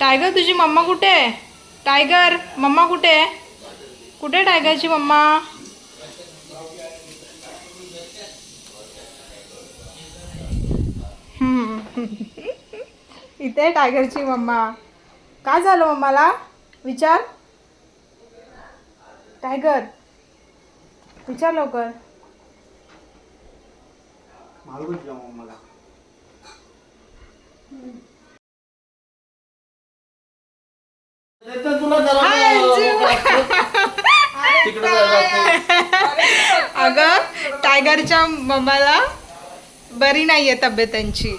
Tiger तुझी mamma कुठे? आहे टायगर मम्मा कुठे? आहे कुठे टायगरची मम्मा. इथे टायगरची मम्मा. काय झालं मम्माला? विचार. टायगर विचार लवकर. मला अगं टायगरच्या मम्माला बरी नाहीये तब्येत त्यांची.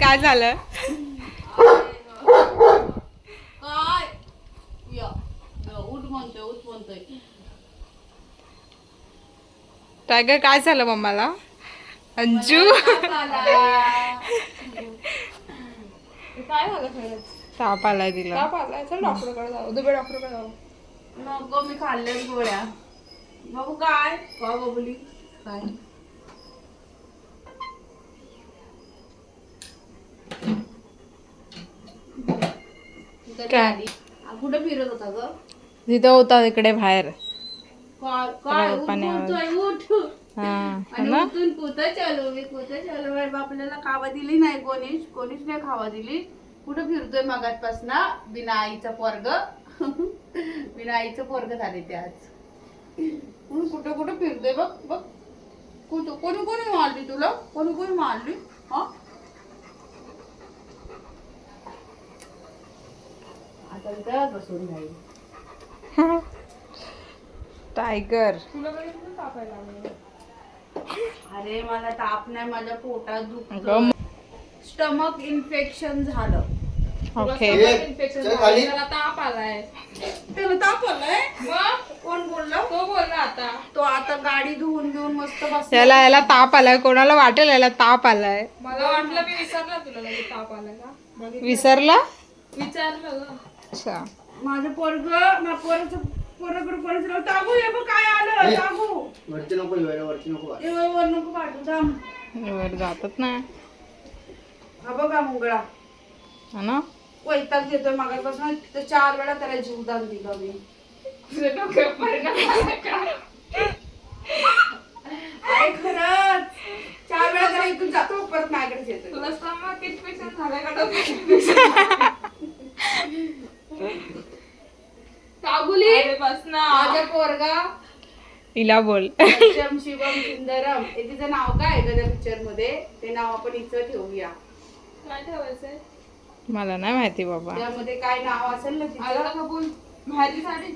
काय झालं? टायगर काय झालं मम्माला? अंजू? काय झालं खरंच? ताप आलाय तिला. ताप आलाय. चल डॉक्टरकडे जाऊ. दुबे डॉक्टरकडे जाऊ. नको मी खाल्ल्या गोळ्या. बाबू काय. का बबली. काय? कुठं फिरत होता ग? तिथं होता तिकडे बाहेर. काय काय उठ पप्पाने आवाज- बोलतोय, उठ. हा हो आणि ना? उठून कुठं चालू? मी कुठं चालू? आहे आपल्याला खावा दिली नाही कोणीच. कोणीच नाही खावा दिली. कुठं फिरतोय मागातपासून बिना आईचा पोरग. बिना आईचं पोरग झाले ते आज. म्हणून कुठं कुठं फिरतोय बघ बघ. कुठं कोणी कोणी मारली तुला? कोणी कोणी मारली? हा? आता बसून राहील. टायगर. तुला अरे मला ताप नाही माझ्या पोटात दुखत स्टमक इन्फेक्शन झालं. ओके इन्फेक्शन चल खाली. त्याला ताप आलाय. त्याला ताप आलाय? मग? कोण बोललं? तो बोलला आता. तो आता गाडी धुवून घेऊन मस्त बस याला याला ताप आलाय. कोणाला वाटेल याला ताप आलाय. मला वाटलं मी विसरला तुला लगेच ताप आलाय का? विसरला? विचारलं अच्छा. माझं पोरग माझ्या पोराचं पोराकडे पोराचं टाकू हे बघ काय आलं. टाकू वरती नको येवायला, वरती नको बघ, वर नको पाठवू थांब. वर जातात ना हा बघा मुंगळा. हा ना? वैताग देतोय मागापासून तर चार वेळा त्याला जीवदान दिलं मी तुझ्या डोक्यावर परिणाम झाला का? अरे खरंच. चार वेळा त्याला इथून जातो परत माझ्याकडेच येतो तुला infection झालंय का डोक्यात? काबुली? बस ना. माझा पोरगा. तिला बोल. सत्यम शिवम सुंदरम. हे तिचं नाव काय आहे का त्या पिक्चरमध्ये? ते नाव आपण इथं ठेवूया. काय ठेवायचंय? मला नाही माहिती बाबा. त्यामध्ये काय नाव असेल ना तिचं? का बोल? भाजी साडी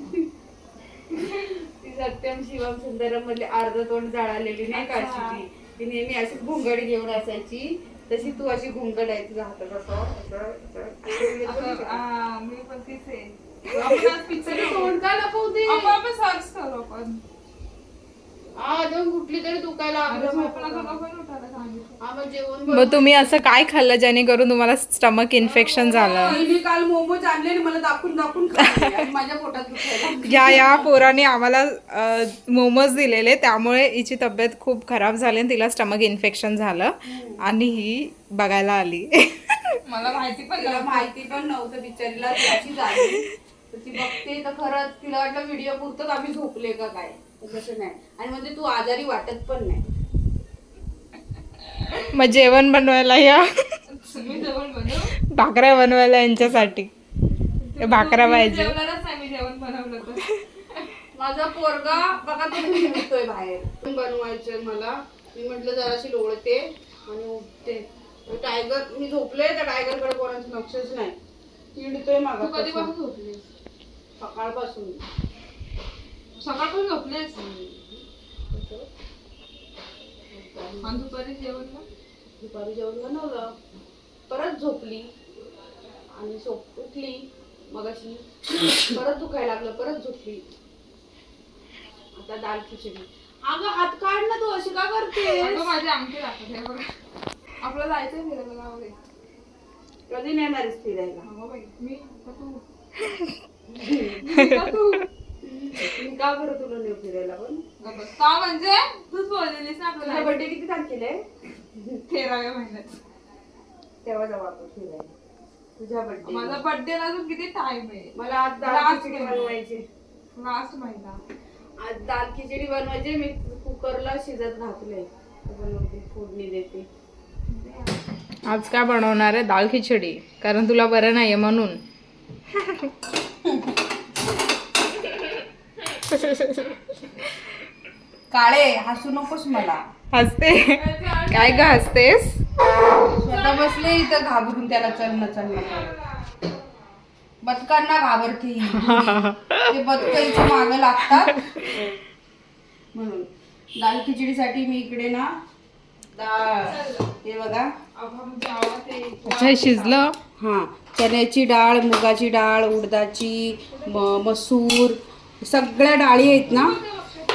ती सत्यम शिवम सुंदरम मधली अर्ध तोंड जळालेली नाही का. अशी ती? ती नेहमी अशी घुंगड घेऊन असायची. तशी तू अशी घुंगड आहे तुझ्या हातात. असं मी पण तीच आहे. आपण आज तरी तोंड का लपवते? आपण करू अजून कुठली तरी दुखायला मग तुम्ही असं काय खाल्लं जेणेकरून तुम्हाला स्टमक इन्फेक्शन झालं? मी काल मोमोज आणले आणि मला दाखवून दाखवून खाल्ले. माझ्या पोटात दुखायला लागलं. या या पोराने आम्हाला मोमोज दिलेले. त्यामुळे हिची तब्येत खूप खराब झाली आणि तिला स्टमक इन्फेक्शन झालं. आणि ही बघायला आली. मला माहिती पण तिला. माहिती पण नव्हतं बिचारीला. त्याची झाली तर ती बघते. तर खरंच तिला वाटलं व्हिडिओ पुरतच आम्ही झोपले का काय. तसं नाही. आणि म्हणजे तू आजारी वाटत पण नाही. मग जेवण बनवायला या. जेवण बनवू. भाकऱ्या बनवायला यांच्यासाठी. भाकऱ्या मी पाहिजे. जेवणारच जेवण बनवलं तर. माझा पोरगा बघा तो खेळतोय बाहेर. बनवायचंय मला. मी म्हटलं जराशी लोळते. आणि उठते. तर टायगर मी झोपले तर टायगरकडे कोणाचं लक्षच नाही. चिडतोय मागा कधीपासून झोपलीस? सकाळपासून. सकाळपासून झोपलीस आणि दुपारी जेवण ना दुपारी जेवण बनवलं परत झोपली. आणि झोप उठली. मग अशी परत दुखायला लागलं परत झोपली. आता दाल खिचडी. अगं हात काढ ना तू अशी का करते अगं माझी आमटी दाखवत आहे बघा. आपलं जायचंय फिरायला गावाकडे. कधी नेणार आहेस फिरायला? बाई मी का तू? मी का तू? मी का बरं तुला नाही फिरायला पण. का म्हणजे? तूच बोललेलीस ना आपल्याला बर्थडे किती तारखेला आहे? तेराव्या महिन्यात. तेव्हा जाऊ आपण फिरायला. तुझ्या बर्थडे माझा बर्थडे अजून किती टाइम आहे? मला आज दाल खिचडी महिना. बनवायची. लास्ट महिना. आज दाल खिचडी बनवायची. मी कुकरला शिजत घातले बनवते फोडणी देते. आज काय बनवणार आहे दाल खिचडी? कारण तुला बरं नाहीये म्हणून. काळे हसू नकोस मला. हसते. काय ग हसतेस? स्वतः बसले इथं घाबरून त्याला चलणं चलणं करत. बदकांना घाबरते ही. ते बदकाईच्या माग लागतात. म्हणून दाल खिचडीसाठी मी इकडे ना डाळ हे बघा. अच्छा हे शिजलं? हा चण्याची डाळ मुगाची डाळ उडदाची म- मसूर सगळ्या डाळी आहेत ना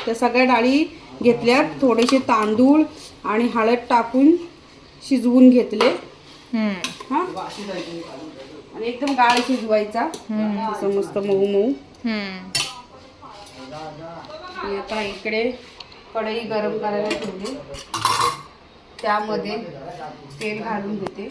त्या सगळ्या डाळी घेतल्या थोडेसे तांदूळ आणि हळद टाकून शिजवून घेतले. हा? आणि एकदम गाळ शिजवायचा. असं मस्त मऊ मऊ. आणि आता इकडे कढई गरम करायला ठेवली. त्यामध्ये तेल घालून घेते.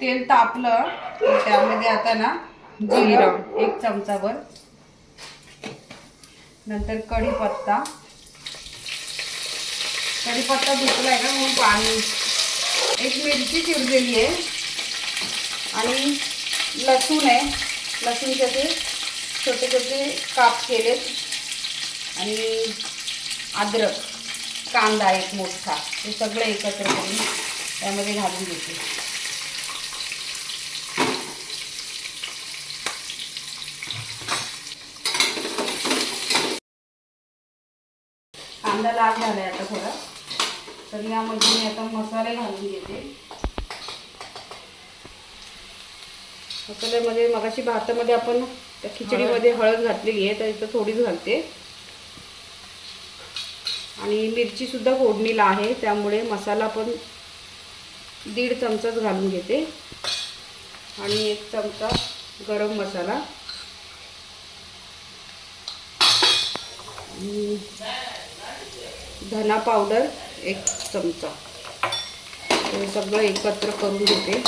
तेल तापलं. त्यामध्ये आता ना जिरं एक चमचाभर. नंतर कढीपत्ता. कढीपत्ता धुतलाय ना म्हणून पाणी. एक मिरची चिरलेली आहे. आणि लसूण आहे. लसूणचे ते छोटे छोटे काप केलेत. आणि अद्रक. कांदा एक मोठा हे सगळं एकत्र करून त्यामध्ये घालून घेते. कांदा लाल झालाय आता थोडा. तर यामध्ये मी आता मसाले घालून घेते. मसाल्यामध्ये मगाशी भातामध्ये आपण त्या खिचडीमध्ये हळद घातलेली आहे तर इथं थोडीच घालते. आणि मिरचीसुद्धा फोडणीला आहे त्यामुळे मसाला पण दीड चमचाच घालून घेते. आणि एक चमचा गरम मसाला. धना पावडर एक चमचा. हे सगळं एकत्र करून घेते.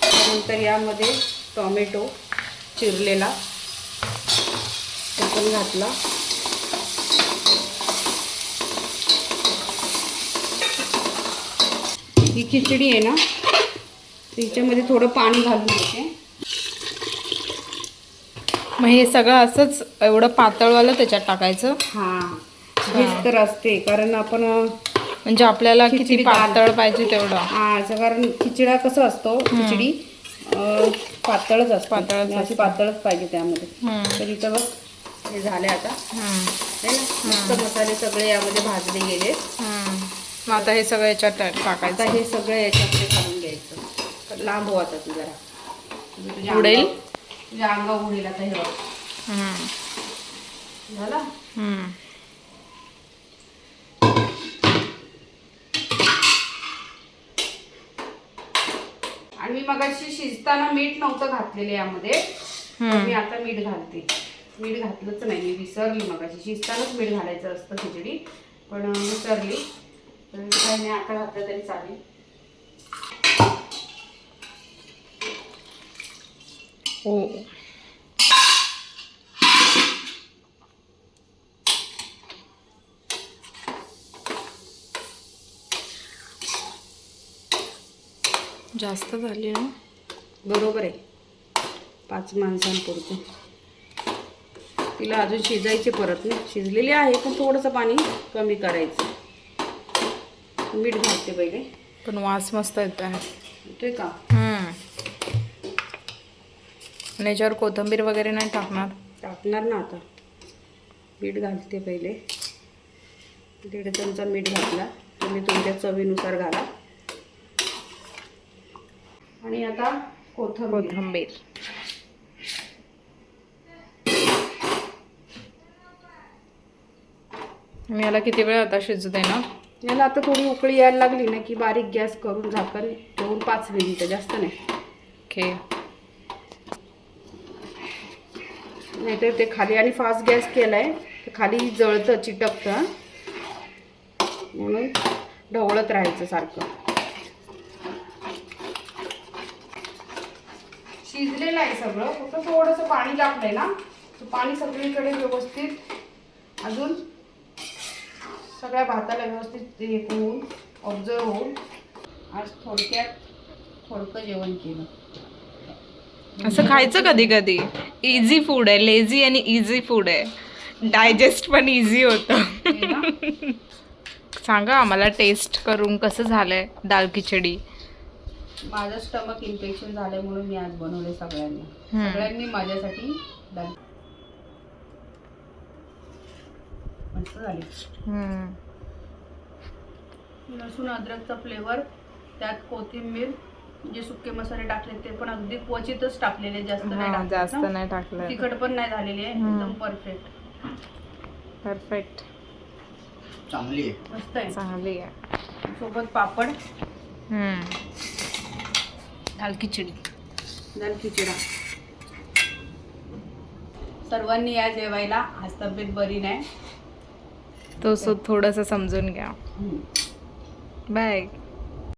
त्यानंतर यामध्ये टॉमॅटो चिरलेला. तो पण घातला. ही खिचडी आहे ना तिच्यामध्ये थोडं पाणी घालून घेते मग हे सगळं असंच एवढं पातळवालं त्याच्यात टाकायचं? हां हेच तर असते कारण आपण म्हणजे आपल्याला किती. पातळ पाहिजे तेवढं. हा असं कारण खिचडा कसं असतो खिचडी पातळच असते. पातळच आणि अशी पातळच पाहिजे त्यामध्ये. तर इथं बघ हे झाले आता. है मस्त मसाले सगळे यामध्ये भाजले गेले. मग आता हे सगळं याच्यात टा- आता टाकायचं. हे सगळं याच्यामध्ये घालून घ्यायचं. लांब हो आता तू जरा. म्हणजे तुझ्या उडेल? अंगावर- तुझ्या अंगा उडेल आता हे बघ. हम्म. झालं? हम्म. आणि मी मगाशी शिजताना मीठ नव्हतं घातलेलं यामध्ये. तर मी आता मीठ घालते. मीठ घातलंच नाही. मी विसरली मगाशी. शिजतानाच मीठ घालायचं असतं खिचडी. पण अं, विसरली. काही घातलं तरी चालेल. हो. जास्त झाली ना? बरोबर आहे. पाच माणसांपुरतं. तिला अजून शिजायचे परत ना शिजलेली आहे पण थोडंसं पाणी कमी करायचं. मीठ घालते पहिले. पण वास मस्त येतो आहे का. आणि याच्यावर कोथिंबीर वगैरे नाही टाकणार? टाकणार ना आता. मीठ घालते पहिले. दीड चमचा मीठ घातला. तुम्ही तुमच्या चवीनुसार घाला. आणि आता कोथिंबीर. कोथिंबीर. मी याला किती वेळ आता शिजू दे ना याला आता थोडी उकळी यायला लागली ना की बारीक गॅस करून झाकण ठेवून पाच मिनिटं जास्त नाही. ओके. नाहीतर ते खाली आणि फास्ट गॅस केलाय ते खाली जळतं चिटकतं. म्हणून ढवळत राहायचं सारखं. शिजलेलं आहे सगळं. फक्त थोडंसं पाणी लागलंय ना. तर पाणी सगळीकडे व्यवस्थित अजून सगळ्या भाताला व्यवस्थित हे होऊन ऑब्झर्व होऊन आज थोडक्यात थोडकं जेवण केलं. असं खायचं कधी कधी? इझी फूड आहे लेझी आणि इझी फूड आहे. डायजेस्ट पण इझी होतं. सांगा आम्हाला टेस्ट करून कसं झालंय दाल खिचडी? माझं स्टमक इन्फेक्शन झालंय म्हणून मी आज बनवले सगळ्यांना. सगळ्यांनी माझ्यासाठी दाल मस्त झाली. हम्म. लसूण अद्रकचा फ्लेवर त्यात कोथिंबीर जे सुके मसाले टाकले ते पण अगदी क्वचितच टाकलेले जास्त नाही हा, टाकलेत जास्त ना. नाही टाकलं तिखट पण नाही झालेली आहे हम्म. एकदम परफेक्ट परफेक्ट चांगली आहे. मस्त आहे. चांगली आहे. सोबत पापड. हम्म. दाल खिचडी. दाल खिचडा. सर्वांनी या जेवायला. आज तब्येत बरी नाही. तो सो थोडंसं समजून घ्या. बाय